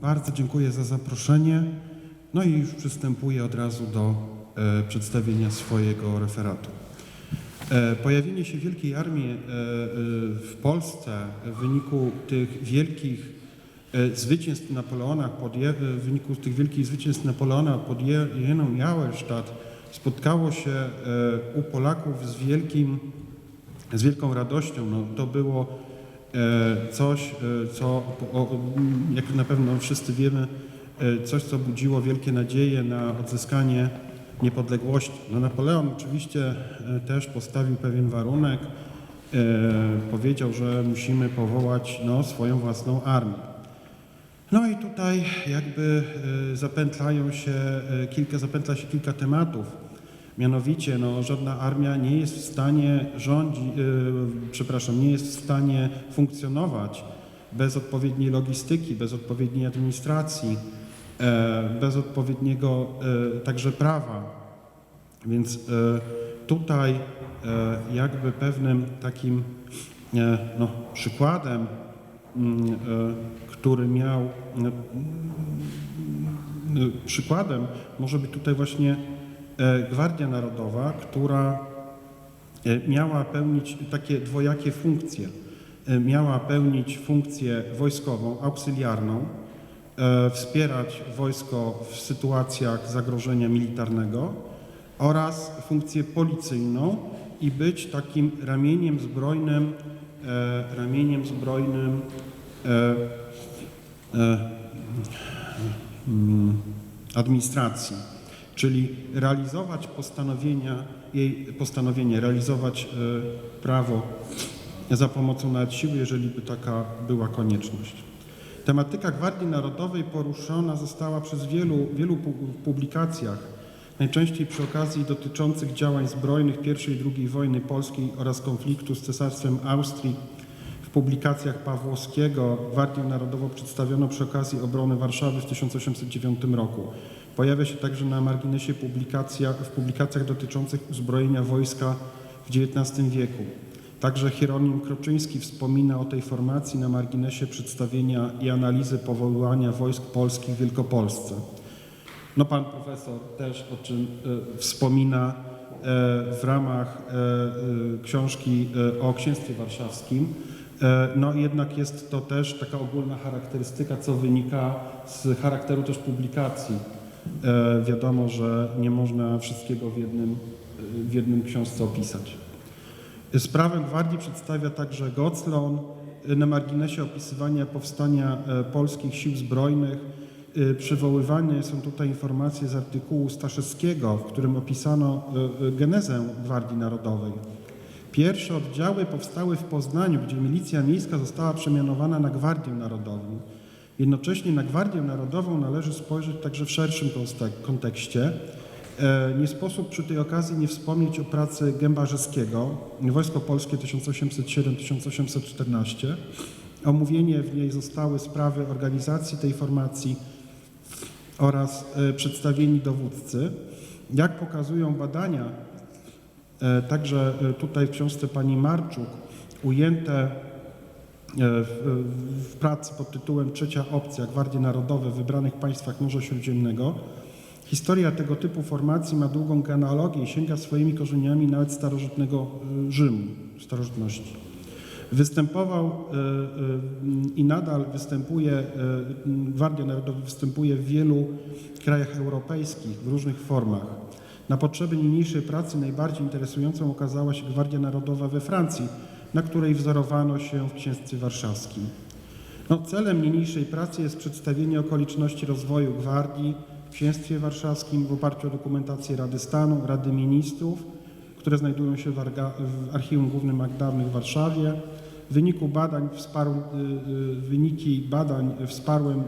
Bardzo dziękuję za zaproszenie. No i już przystępuję od razu do e, przedstawienia swojego referatu. E, pojawienie się Wielkiej Armii e, e, w Polsce w wyniku tych wielkich e, zwycięstw Napoleona, podje, e, w wyniku tych wielkich zwycięstw Napoleona pod Je- Jeną Jałersztat spotkało się e, u Polaków z wielkim z wielką radością. No, to było e, coś, e, co, jak na pewno wszyscy wiemy, e, coś, co budziło wielkie nadzieje na odzyskanie niepodległości. No, Napoleon oczywiście e, też postawił pewien warunek. E, powiedział, że musimy powołać no, swoją własną armię. No i tutaj jakby e, zapętlają się e, kilka, zapętla się kilka tematów. Mianowicie, no, żadna armia nie jest w stanie rządzić, przepraszam, nie jest w stanie funkcjonować bez odpowiedniej logistyki, bez odpowiedniej administracji, e, bez odpowiedniego e, także prawa. Więc e, tutaj jakby pewnym takim no, przykładem, mm, który miał mm, mm, przykładem może być tutaj właśnie Gwardia Narodowa, która e, miała pełnić takie dwojakie funkcje. E, Miała pełnić funkcję wojskową, auxiliarną, e, wspierać wojsko w sytuacjach zagrożenia militarnego oraz funkcję policyjną i być takim ramieniem zbrojnym, e, ramieniem zbrojnym e, e, mm, administracji, czyli realizować postanowienia, jej postanowienie, realizować e, prawo za pomocą nawet siły, jeżeli by taka była konieczność. Tematyka Gwardii Narodowej poruszona została przez wielu, wielu pu- publikacjach, najczęściej przy okazji dotyczących działań zbrojnych I i II wojny polskiej oraz konfliktu z Cesarstwem Austrii. W publikacjach Pawłowskiego Gwardię Narodową przedstawiono przy okazji obrony Warszawy w 1809 roku. Pojawia się także na marginesie publikacja, w publikacjach dotyczących uzbrojenia wojska w XIX wieku. Także Hieronim Kroczyński wspomina o tej formacji na marginesie przedstawienia i analizy powoływania wojsk polskich w Wielkopolsce. No pan profesor też o czym e, wspomina e, w ramach e, książki e, o księstwie warszawskim. No jednak jest to też taka ogólna charakterystyka, co wynika z charakteru też publikacji. E, wiadomo, że nie można wszystkiego w jednym, w jednym książce opisać. Sprawę gwardii przedstawia także Goclon na marginesie opisywania powstania e, polskich sił zbrojnych. E, Przywoływane są tutaj informacje z artykułu Staszewskiego, w którym opisano genezę Gwardii Narodowej. Pierwsze oddziały powstały w Poznaniu, gdzie milicja miejska została przemianowana na Gwardię Narodową. Jednocześnie na Gwardię Narodową należy spojrzeć także w szerszym kontekście. E, Nie sposób przy tej okazji nie wspomnieć o pracy Gębarzyskiego, Wojsko Polskie 1807-1814. Omówienie w niej zostały sprawy organizacji tej formacji oraz e, przedstawieni dowódcy. Jak pokazują badania, e, także tutaj w książce pani Marczuk, ujęte w, w pracy pod tytułem Trzecia opcja Gwardie Narodowe w wybranych państwach Morza Śródziemnego. Historia tego typu formacji ma długą genealogię i sięga swoimi korzeniami nawet starożytnego y, Rzymu, starożytności. Występował y, i nadal występuje, Gwardia Narodowa występuje w wielu krajach europejskich w różnych formach. Na potrzeby niniejszej pracy najbardziej interesującą okazała się Gwardia Narodowa we Francji, na której wzorowano się w Księstwie Warszawskim. No, celem niniejszej pracy jest przedstawienie okoliczności rozwoju gwardii w Księstwie Warszawskim w oparciu o dokumentację Rady Stanu, Rady Ministrów, które znajdują się w, Arga, w Archiwum Głównym Magdawny w Warszawie. W wyniku badań wsparł, y, y, wyniki badań wsparłem y,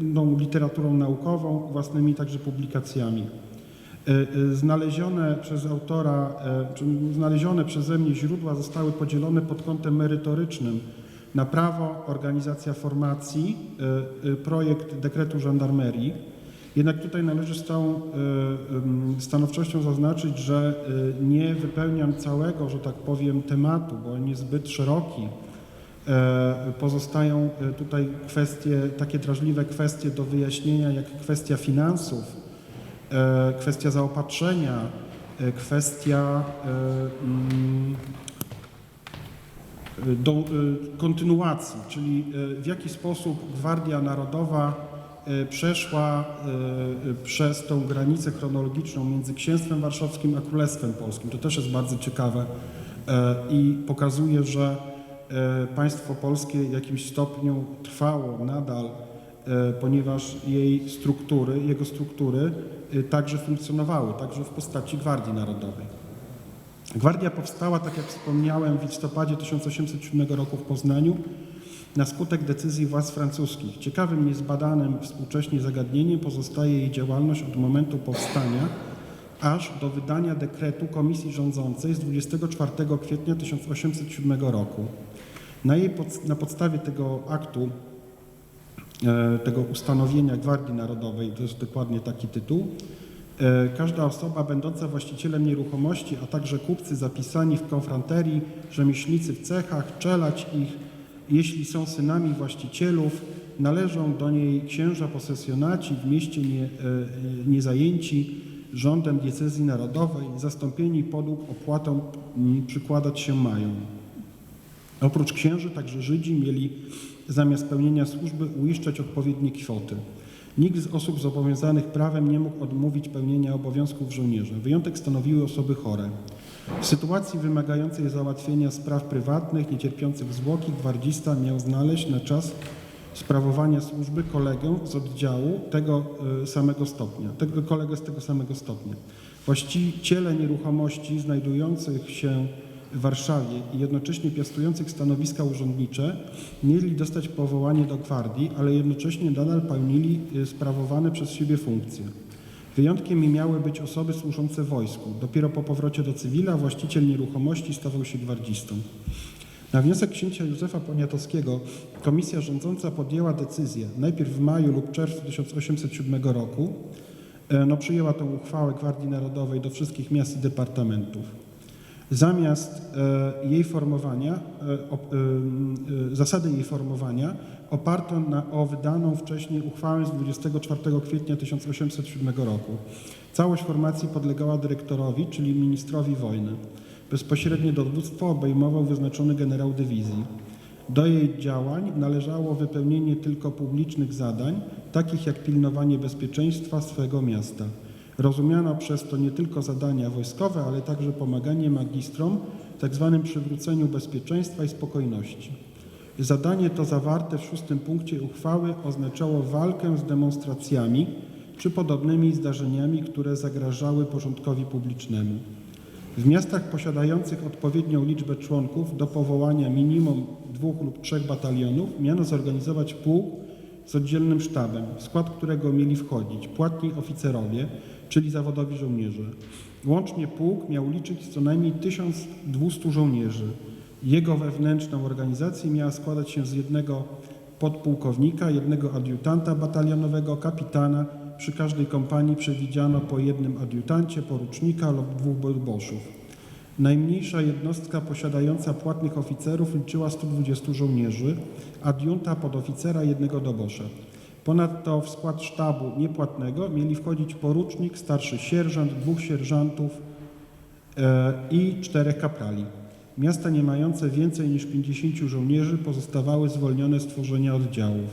no, literaturą naukową, własnymi także publikacjami. Y, y, Znalezione przez autora, czy znalezione przeze mnie źródła zostały podzielone pod kątem merytorycznym na prawo, organizacja formacji, projekt dekretu żandarmerii. Jednak tutaj należy z całą stanowczością zaznaczyć, że nie wypełniam całego, że tak powiem, tematu, bo on jest zbyt szeroki. E, Pozostają e, tutaj kwestie, takie drażliwe kwestie do wyjaśnienia, jak kwestia finansów, e, kwestia zaopatrzenia, e, kwestia e, mm, do e, kontynuacji, czyli e, w jaki sposób Gwardia Narodowa e, przeszła e, przez tą granicę chronologiczną między Księstwem Warszawskim a Królestwem Polskim. To też jest bardzo ciekawe e, i pokazuje, że e, państwo polskie w jakimś stopniu trwało nadal, e, ponieważ jej struktury, jego struktury e, także funkcjonowały, także w postaci Gwardii Narodowej. Gwardia powstała, tak jak wspomniałem, w listopadzie 1807 roku w Poznaniu na skutek decyzji władz francuskich. Ciekawym, niezbadanym współcześnie zagadnieniem pozostaje jej działalność od momentu powstania aż do wydania dekretu Komisji Rządzącej z 24 kwietnia 1807 roku. Na, jej pod, na podstawie tego aktu, e, tego ustanowienia Gwardii Narodowej, to jest dokładnie taki tytuł, E, Każda osoba będąca właścicielem nieruchomości, a także kupcy zapisani w konfranterii, rzemieślnicy w cechach, czelać ich, jeśli są synami właścicielów, należą do niej księża posesjonaci w mieście nie, e, niezajęci rządem diecezji narodowej, zastąpieni podług opłatą przykładać się mają. Oprócz księży także Żydzi mieli zamiast pełnienia służby uiszczać odpowiednie kwoty. Nikt z osób zobowiązanych prawem nie mógł odmówić pełnienia obowiązków żołnierza. Wyjątek stanowiły osoby chore. W sytuacji wymagającej załatwienia spraw prywatnych, niecierpiących zwłoki, gwardzista miał znaleźć na czas sprawowania służby kolegę z oddziału tego e, samego stopnia, tego kolegę z tego samego stopnia. Właściciele nieruchomości znajdujących się w Warszawie i jednocześnie piastujących stanowiska urzędnicze mieli dostać powołanie do gwardii, ale jednocześnie nadal pełnili y, sprawowane przez siebie funkcje. Wyjątkiem miały być osoby służące wojsku. Dopiero po powrocie do cywila właściciel nieruchomości stawał się gwardzistą. Na wniosek księcia Józefa Poniatowskiego komisja rządząca podjęła decyzję najpierw w maju lub czerwcu 1807 roku, e, no, przyjęła tę uchwałę Gwardii Narodowej do wszystkich miast i departamentów. Zamiast e, jej formowania, e, e, zasady jej formowania oparto na, o wydaną wcześniej uchwałę z 24 kwietnia 1807 roku. Całość formacji podlegała dyrektorowi, czyli ministrowi wojny. Bezpośrednie dowództwo obejmował wyznaczony generał dywizji. Do jej działań należało wypełnienie tylko publicznych zadań, takich jak pilnowanie bezpieczeństwa swego miasta. Rozumiano przez to nie tylko zadania wojskowe, ale także pomaganie magistrom w tzw. przywróceniu bezpieczeństwa i spokojności. Zadanie to zawarte w szóstym punkcie uchwały oznaczało walkę z demonstracjami czy podobnymi zdarzeniami, które zagrażały porządkowi publicznemu. W miastach posiadających odpowiednią liczbę członków do powołania minimum dwóch lub trzech batalionów miano zorganizować pułk z oddzielnym sztabem, w skład którego mieli wchodzić płatni oficerowie, czyli zawodowi żołnierze. Łącznie pułk miał liczyć co najmniej 1200 żołnierzy. Jego wewnętrzną organizację miała składać się z jednego podpułkownika, jednego adiutanta batalionowego, kapitana. Przy każdej kompanii przewidziano po jednym adiutancie, porucznika lub dwóch bolboszów. Najmniejsza jednostka posiadająca płatnych oficerów liczyła 120 żołnierzy, adiunta podoficera jednego dobosza. Ponadto w skład sztabu niepłatnego mieli wchodzić porucznik, starszy sierżant, dwóch sierżantów e, i czterech kaprali. Miasta nie mające więcej niż 50 żołnierzy pozostawały zwolnione z tworzenia oddziałów.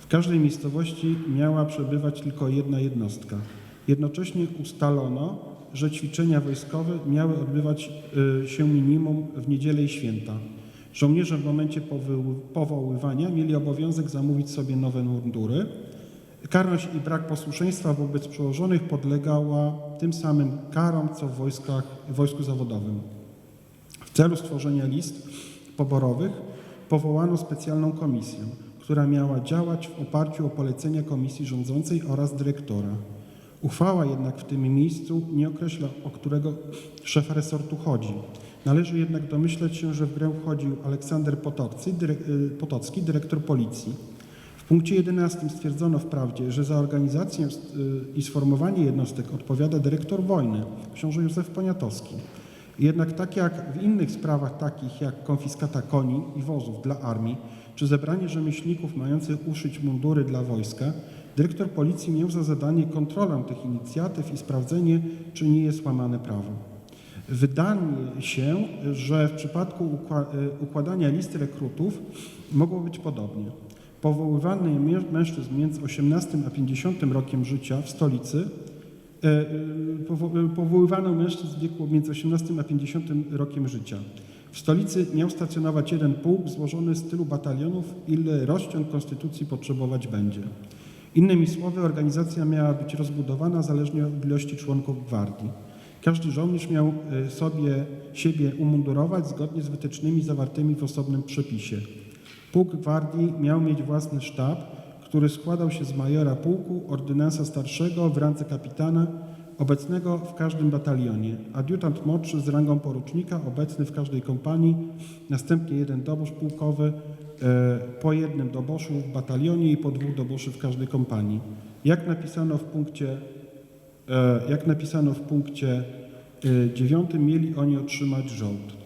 W każdej miejscowości miała przebywać tylko jedna jednostka. Jednocześnie ustalono, że ćwiczenia wojskowe miały odbywać y, się minimum w niedzielę i święta. Żołnierze w momencie powoływania mieli obowiązek zamówić sobie nowe mundury. Karność i brak posłuszeństwa wobec przełożonych podlegała tym samym karom, co w wojskach, w wojsku zawodowym. W celu stworzenia list poborowych powołano specjalną komisję, która miała działać w oparciu o polecenia komisji rządzącej oraz dyrektora. Uchwała jednak w tym miejscu nie określa, o którego szefa resortu chodzi. Należy jednak domyśleć się, że w grę wchodził Aleksander Potocki, dyrek, y, Potocki dyrektor policji. W punkcie 11 stwierdzono wprawdzie, że za organizację y, i sformowanie jednostek odpowiada dyrektor wojny, książę Józef Poniatowski. Jednak tak jak w innych sprawach takich jak konfiskata koni i wozów dla armii, czy zebranie rzemieślników mających uszyć mundury dla wojska, dyrektor policji miał za zadanie kontrolę tych inicjatyw i sprawdzenie, czy nie jest łamane prawo. Wydaje się, że w przypadku y, układania listy rekrutów mogło być podobnie. Powoływany mę- mężczyzn między 18 a 50 rokiem życia w stolicy e, powo- e, powoływano mężczyzn w wieku między 18 a 50 rokiem życia. W stolicy miał stacjonować jeden pułk złożony z tylu batalionów, ile rozciąg konstytucji potrzebować będzie. Innymi słowy, organizacja miała być rozbudowana zależnie od ilości członków gwardii. Każdy żołnierz miał e, sobie siebie umundurować zgodnie z wytycznymi zawartymi w osobnym przepisie. Pułk gwardii miał mieć własny sztab, który składał się z majora pułku, ordynansa starszego w randze kapitana, obecnego w każdym batalionie, adiutant młodszy z rangą porucznika, obecny w każdej kompanii, następnie jeden dobosz pułkowy, po jednym doboszu w batalionie i po dwóch doboszy w każdej kompanii. Jak napisano w punkcie E, jak napisano w punkcie e, dziewiątym, mieli oni otrzymać żołd.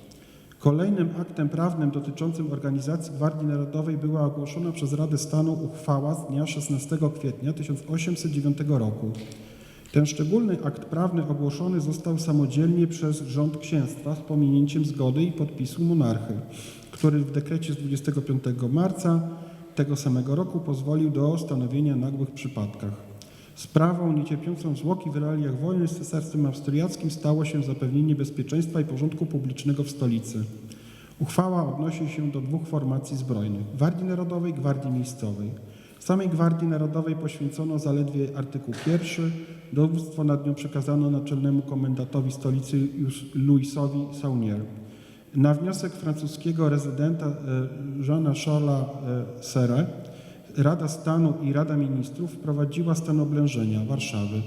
Kolejnym aktem prawnym dotyczącym organizacji Gwardii Narodowej była ogłoszona przez Radę Stanu uchwała z dnia 16 kwietnia 1809 roku. Ten szczególny akt prawny ogłoszony został samodzielnie przez rząd księstwa z pominięciem zgody i podpisu monarchy, który w dekrecie z 25 marca tego samego roku pozwolił do stanowienia nagłych przypadkach. Sprawą niecierpiącą zwłoki w realiach wojny z Cesarstwem Austriackim stało się zapewnienie bezpieczeństwa i porządku publicznego w stolicy. Uchwała odnosi się do dwóch formacji zbrojnych – Gwardii Narodowej i Gwardii Miejscowej. Samej Gwardii Narodowej poświęcono zaledwie artykuł pierwszy. Dowództwo nad nią przekazano naczelnemu komendantowi stolicy Louisowi Saunier. Na wniosek francuskiego rezydenta e, Jeana Charlesa e, Serre Rada Stanu i Rada Ministrów wprowadziła stan oblężenia Warszawy.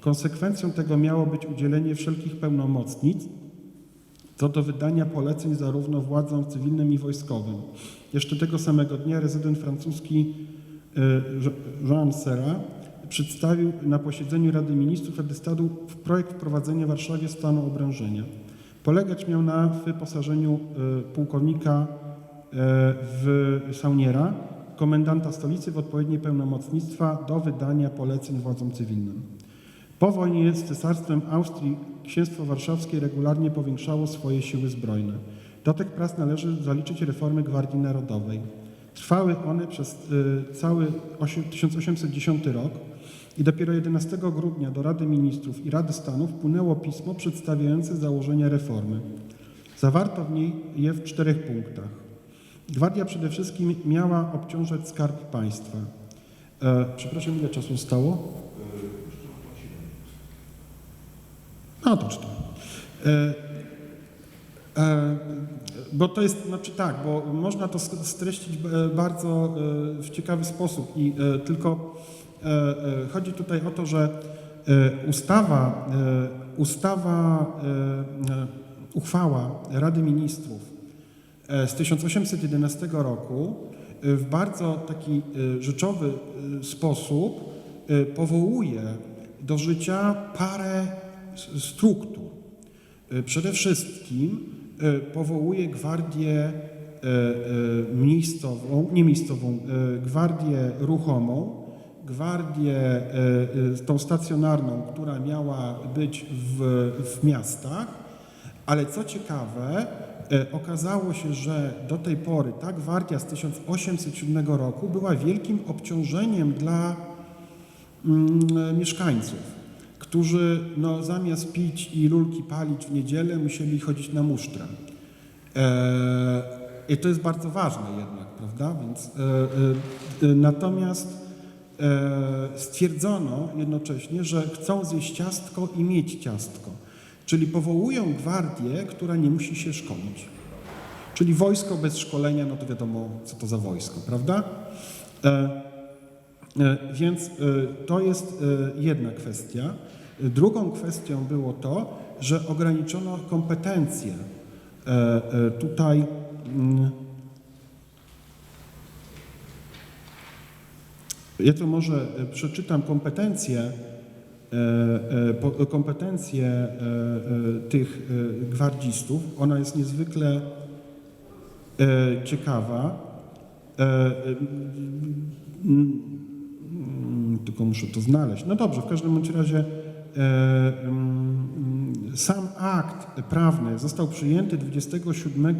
Konsekwencją tego miało być udzielenie wszelkich pełnomocnic co do wydania poleceń zarówno władzom cywilnym i wojskowym. Jeszcze tego samego dnia rezydent francuski e, Jean Serra przedstawił na posiedzeniu Rady Ministrów Rady Stanu projekt wprowadzenia w Warszawie stanu obrężenia. Polegać miał na wyposażeniu e, pułkownika e, w Sauniera, komendanta stolicy w odpowiednie pełnomocnictwa do wydania poleceń władzom cywilnym. Po wojnie z Cesarstwem Austrii Księstwo Warszawskie regularnie powiększało swoje siły zbrojne. Do tych prac należy zaliczyć reformy Gwardii Narodowej. Trwały one przez y, cały osie- 1810 rok i dopiero 11 grudnia do Rady Ministrów i Rady Stanu wpłynęło pismo przedstawiające założenia reformy. Zawarto w niej je w czterech punktach. Gwardia przede wszystkim miała obciążać skarb państwa. E, przepraszam, ile czasu zostało? No to czytam. E, e, bo to jest, znaczy tak, bo można to streścić e, bardzo e, w ciekawy sposób i e, tylko chodzi tutaj o to, że ustawa, ustawa, uchwała Rady Ministrów z 1811 roku w bardzo taki rzeczowy sposób powołuje do życia parę struktur. Przede wszystkim powołuje gwardię e, e, miejscową, nie miejscową, e, gwardię ruchomą, gwardię e, e, tą stacjonarną, która miała być w, w miastach, ale co ciekawe, e, okazało się, że do tej pory ta gwardia z 1807 roku była wielkim obciążeniem dla mm, mieszkańców, którzy no, zamiast pić i lulki palić w niedzielę musieli chodzić na musztrę. E, I to jest bardzo ważne jednak, prawda? Więc, e, e, natomiast stwierdzono jednocześnie, że chcą zjeść ciastko i mieć ciastko. Czyli powołują gwardię, która nie musi się szkolić. Czyli wojsko bez szkolenia, no to wiadomo, co to za wojsko, prawda? E, Więc e, to jest e, jedna kwestia. Drugą kwestią było to, że ograniczono kompetencje. Tutaj mm, ja to może przeczytam kompetencje kompetencje tych gwardzistów, ona jest niezwykle ciekawa. Tylko muszę to znaleźć. No dobrze, w każdym bądź razie e, mm, sam akt prawny został przyjęty 27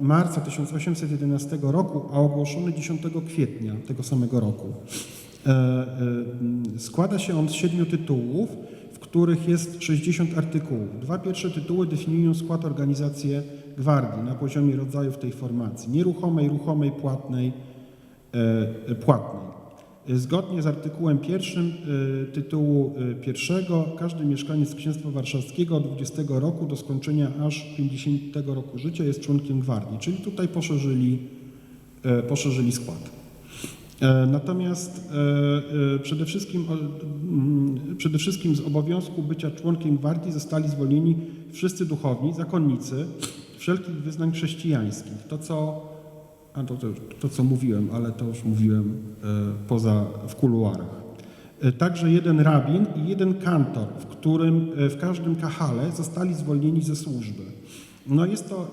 marca 1811 roku, a ogłoszony 10 kwietnia tego samego roku. E, e, mm, Składa się on z siedmiu tytułów, w których jest 60 artykułów. Dwa pierwsze tytuły definiują skład organizacji gwardii na poziomie rodzajów tej formacji, nieruchomej, ruchomej, płatnej, płatnej. Zgodnie z artykułem pierwszym e, tytułu e, pierwszego, każdy mieszkaniec Księstwa Warszawskiego od 20 roku do skończenia aż 50 roku życia jest członkiem gwardii, czyli tutaj poszerzyli, e, poszerzyli skład. E, Natomiast e, e, przede wszystkim, mm, przede wszystkim z obowiązku bycia członkiem gwardii zostali zwolnieni wszyscy duchowni, zakonnicy wszelkich wyznań chrześcijańskich. To, co, a to, to, to, co mówiłem, ale to już mówiłem e, poza, w kuluarach. E, Także jeden rabin i jeden kantor, w którym e, w każdym kahale zostali zwolnieni ze służby. No jest to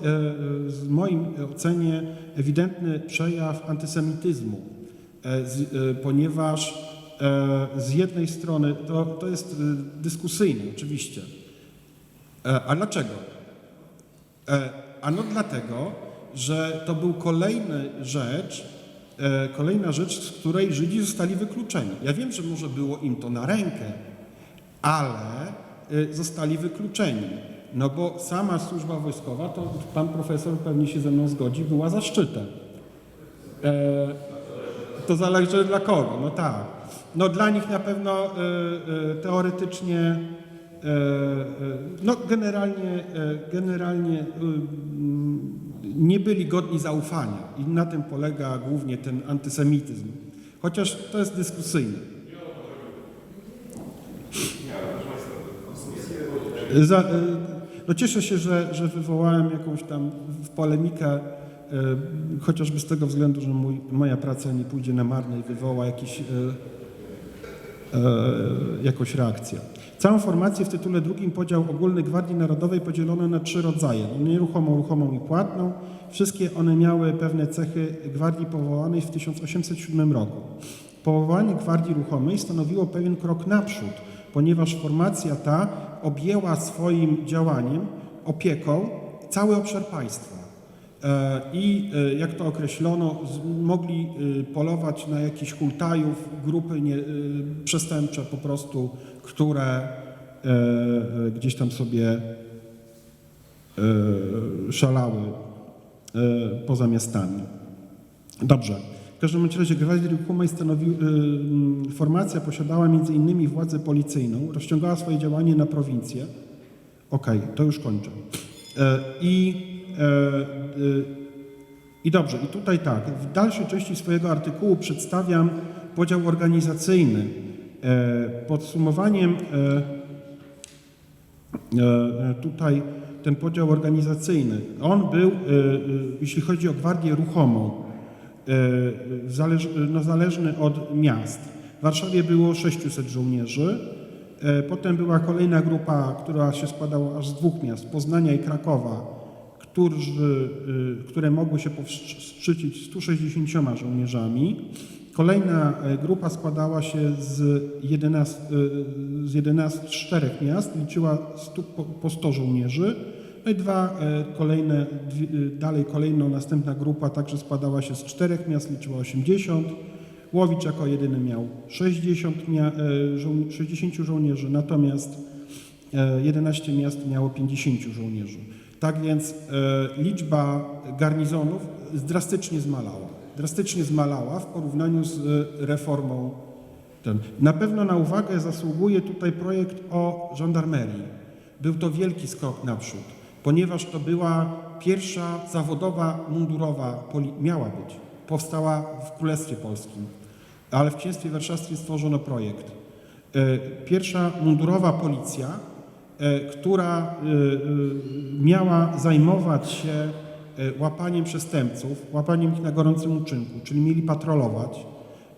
z moim ocenie ewidentny przejaw antysemityzmu, ponieważ z jednej strony to, to jest dyskusyjne oczywiście. A dlaczego? Ano dlatego, że to był kolejny rzecz, e, kolejna rzecz, z której Żydzi zostali wykluczeni. Ja wiem, że może było im to na rękę, ale e, zostali wykluczeni. No bo sama służba wojskowa, to pan profesor pewnie się ze mną zgodzi, była zaszczytem. E, to zależy dla kogo, no tak. No dla nich na pewno e, e, teoretycznie, no generalnie, e, generalnie e, mm, nie byli godni zaufania i na tym polega głównie ten antysemityzm. Chociaż to jest dyskusyjne. Za, e, no cieszę się, że, że wywołałem jakąś tam polemikę, e, chociażby z tego względu, że mój, moja praca nie pójdzie na marne i wywoła jakiś, e, e, jakąś reakcję. Całą formację w tytule drugim podział ogólny Gwardii Narodowej podzielono na trzy rodzaje. Nieruchomą, ruchomą i płatną. Wszystkie one miały pewne cechy Gwardii powołanej w 1807 roku. Powołanie Gwardii Ruchomej stanowiło pewien krok naprzód, ponieważ formacja ta objęła swoim działaniem, opieką cały obszar państwa. E, I e, jak to określono, mogli e, polować na jakichś hultajów, grupy nie, przestępcze po prostu, które gdzieś tam sobie szalały poza miastami. Dobrze. W każdym razie Gwardia Ruchomej stanowił, formacja posiadała m.in. władzę policyjną, rozciągała swoje działanie na prowincję. Okej, to już kończę. I, I dobrze, i tutaj tak, w dalszej części swojego artykułu przedstawiam podział organizacyjny. E, Podsumowaniem e, e, tutaj ten podział organizacyjny. On był, e, e, jeśli chodzi o gwardię ruchomą, e, no, zależny od miast. W Warszawie było 600 żołnierzy, e, potem była kolejna grupa, która się składała aż z dwóch miast, Poznania i Krakowa, którzy, e, które mogły się powstrzymać 160 żołnierzami. Kolejna e, grupa składała się z 11, e, z 11 z czterech miast, liczyła 100, po, po 100 żołnierzy. No i dwa kolejne, dalej kolejna następna grupa także składała się z czterech miast, liczyła 80. Łowicz jako jedyny miał 60, mia, e, żoł, 60 żołnierzy, natomiast e, 11 miast miało 50 żołnierzy. Tak więc e, liczba garnizonów drastycznie zmalała. Drastycznie zmalała w porównaniu z e, reformą. Ten. Na pewno na uwagę zasługuje tutaj projekt o żandarmerii. Był to wielki skok naprzód, ponieważ to była pierwsza zawodowa, mundurowa, miała być, powstała w Królestwie Polskim, ale w Księstwie Warszawskim stworzono projekt. E, Pierwsza mundurowa policja, która e, e, miała zajmować się e, łapaniem przestępców, łapaniem ich na gorącym uczynku, czyli mieli patrolować.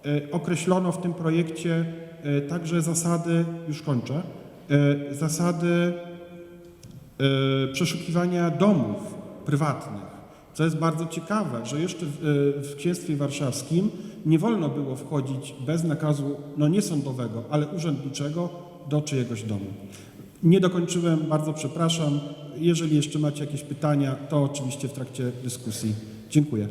E, Określono w tym projekcie e, także zasady, już kończę, e, zasady e, przeszukiwania domów prywatnych. Co jest bardzo ciekawe, że jeszcze w, e, w księstwie warszawskim nie wolno było wchodzić bez nakazu, no nie sądowego, ale urzędniczego do czyjegoś domu. Nie dokończyłem, bardzo przepraszam. Jeżeli jeszcze macie jakieś pytania, to oczywiście w trakcie dyskusji. Dziękuję.